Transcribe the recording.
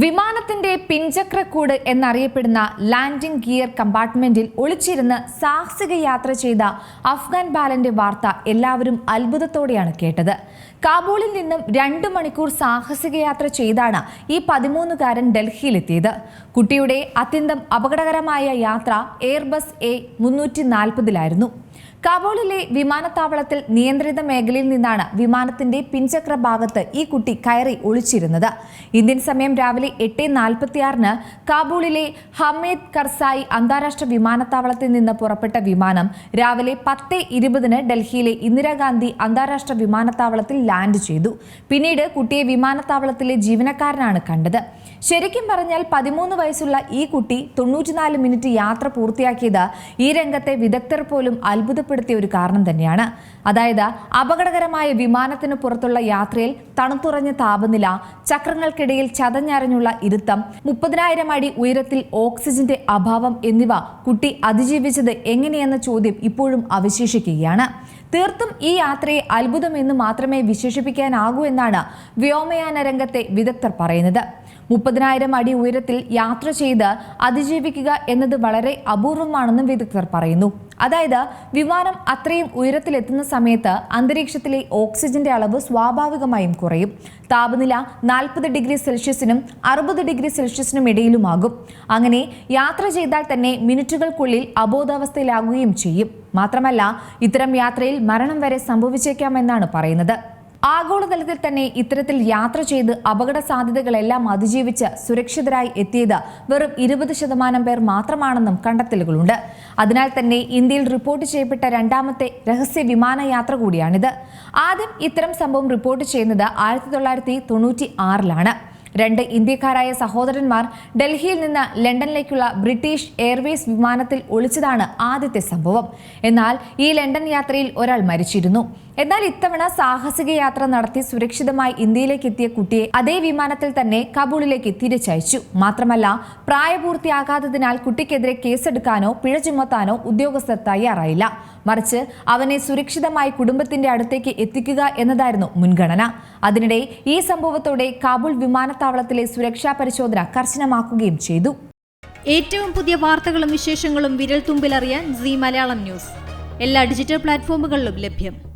വിമാനത്തിന്റെ പിൻചക്രക്കൂട് എന്നറിയപ്പെടുന്ന landing gear കമ്പാർട്ട്മെന്റിൽ ഒളിച്ചിരുന്ന് സാഹസിക യാത്ര ചെയ്ത അഫ്ഗാൻ ബാലന്റെ വാർത്ത എല്ലാവരും അത്ഭുതത്തോടെയാണ് കേട്ടത്. കാബൂളിൽ നിന്നും രണ്ട് മണിക്കൂർ സാഹസിക യാത്ര ചെയ്താണ് ഈ പതിമൂന്നുകാരൻ ഡൽഹിയിലെത്തിയത്. കുട്ടിയുടെ അത്യന്തം അപകടകരമായ യാത്ര എയർബസ് എ മുന്നൂറ്റി നാൽപ്പതിലായിരുന്നു കാബൂളിലെ വിമാനത്താവളത്തിൽ നിയന്ത്രിത മേഖലയിൽ നിന്നാണ് വിമാനത്തിന്റെ പിൻചക്ര ഭാഗത്ത് ഈ കുട്ടി കയറി ഒളിച്ചിരുന്നത്. ഇന്ത്യൻ സമയം രാവിലെ എട്ട് നാൽപ്പത്തിയാറിന് കാബൂളിലെ ഹമീദ് കർസായി അന്താരാഷ്ട്ര വിമാനത്താവളത്തിൽ നിന്ന് പുറപ്പെട്ട വിമാനം രാവിലെ പത്ത് ഇരുപതിന് ഡൽഹിയിലെ ഇന്ദിരാഗാന്ധി അന്താരാഷ്ട്ര വിമാനത്താവളത്തിൽ ലാൻഡ് ചെയ്തു. പിന്നീട് കുട്ടിയെ വിമാനത്താവളത്തിലെ ജീവനക്കാരനാണ് കണ്ടത്. ശരിക്കും പറഞ്ഞാൽ പതിമൂന്ന് വയസ്സുള്ള ഈ കുട്ടി തൊണ്ണൂറ്റിനാല് മിനിറ്റ് യാത്ര പൂർത്തിയാക്കിയത് ഈ രംഗത്തെ വിദഗ്ധർ പോലും അത്ഭുതപ്പെടുത്തിയ ഒരു കാരണം തന്നെയാണ്. അതായത് അപകടകരമായ വിമാനത്തിന് പുറത്തുള്ള യാത്രയിൽ തണുത്തുറഞ്ഞ താപനില ചക്രങ്ങൾക്കിടയിൽ ചതഞ്ഞരഞ്ഞുള്ള ഇരുത്തം മുപ്പതിനായിരം അടി ഉയരത്തിൽ ഓക്സിജന്റെ അഭാവം എന്നിവ കുട്ടി അതിജീവിച്ചത് എങ്ങനെയെന്ന ചോദ്യം ഇപ്പോഴും അവശേഷിക്കുകയാണ്. തീർത്തും ഈ യാത്രയെ അത്ഭുതം എന്ന് മാത്രമേ വിശേഷിപ്പിക്കാനാകൂ എന്നാണ് വ്യോമയാന രംഗത്തെ വിദഗ്ധർ പറയുന്നത്. മുപ്പതിനായിരം അടി ഉയരത്തിൽ യാത്ര ചെയ്ത് അതിജീവിക്കുക എന്നത് വളരെ അപൂർവമാണെന്നും വിദഗ്ധർ പറയുന്നു. അതായത് വിമാനം അത്രയും ഉയരത്തിലെത്തുന്ന സമയത്ത് അന്തരീക്ഷത്തിലെ ഓക്സിജന്റെ അളവ് സ്വാഭാവികമായും കുറയും. താപനില നാൽപ്പത് ഡിഗ്രി സെൽഷ്യസിനും അറുപത് ഡിഗ്രി സെൽഷ്യസിനും ഇടയിലുമാകും. അങ്ങനെ യാത്ര ചെയ്താൽ തന്നെ മിനിറ്റുകൾക്കുള്ളിൽ അബോധാവസ്ഥയിലാകുകയും ചെയ്യും. മാത്രമല്ല ഇത്തരം യാത്രയിൽ മരണം വരെ സംഭവിച്ചേക്കാമെന്നാണ് പറയുന്നത്. ആഗോളതലത്തിൽ തന്നെ ഇത്തരത്തിൽ യാത്ര ചെയ്ത് അപകട സാധ്യതകളെല്ലാം അതിജീവിച്ച് സുരക്ഷിതരായി എത്തിയത് വെറും ഇരുപത് ശതമാനം പേർ മാത്രമാണെന്നും കണ്ടെത്തലുകളുണ്ട്. അതിനാൽ തന്നെ ഇന്ത്യയിൽ റിപ്പോർട്ട് ചെയ്യപ്പെട്ട രണ്ടാമത്തെ രഹസ്യ വിമാനയാത്ര കൂടിയാണിത്. ആദ്യം ഇത്തരം സംഭവം റിപ്പോർട്ട് ചെയ്യുന്നത് ആയിരത്തി തൊള്ളായിരത്തി തൊണ്ണൂറ്റി ആറിലാണ് രണ്ട് ഇന്ത്യക്കാരായ സഹോദരന്മാർ ഡൽഹിയിൽ നിന്ന് ലണ്ടനിലേക്കുള്ള ബ്രിട്ടീഷ് എയർവേസ് വിമാനത്തിൽ ഒളിച്ചതാണ് ആദ്യത്തെ സംഭവം. എന്നാൽ ഈ ലണ്ടൻ യാത്രയിൽ ഒരാൾ മരിച്ചിരുന്നു. എന്നാൽ ഇത്തവണ സാഹസിക യാത്ര നടത്തി സുരക്ഷിതമായി ഇന്ത്യയിലേക്ക് എത്തിയ കുട്ടിയെ അതേ വിമാനത്തിൽ തന്നെ കബൂളിലേക്ക് തിരിച്ചയച്ചു. മാത്രമല്ല പ്രായപൂർത്തിയാകാത്തതിനാൽ കുട്ടിക്കെതിരെ കേസെടുക്കാനോ പിഴ ചുമത്താനോ ഉദ്യോഗസ്ഥർ തയ്യാറായില്ല. മറിച്ച് അവനെ സുരക്ഷിതമായി കുടുംബത്തിന്റെ അടുത്തേക്ക് എത്തിക്കുക എന്നതായിരുന്നു മുൻഗണന. അതിനിടെ ഈ സംഭവത്തോടെ കാബൂൾ വിമാനത്താവളത്തിലെ സുരക്ഷാ പരിശോധന കർശനമാക്കുകയും ചെയ്തു. ഏറ്റവും പുതിയ വാർത്തകളും വിശേഷങ്ങളും വിരൽ തുമ്പിലറിയാൻ സി മലയാളം ന്യൂസ്. എല്ലാ ഡിജിറ്റൽ പ്ലാറ്റ്ഫോമുകളിലും ലഭ്യം.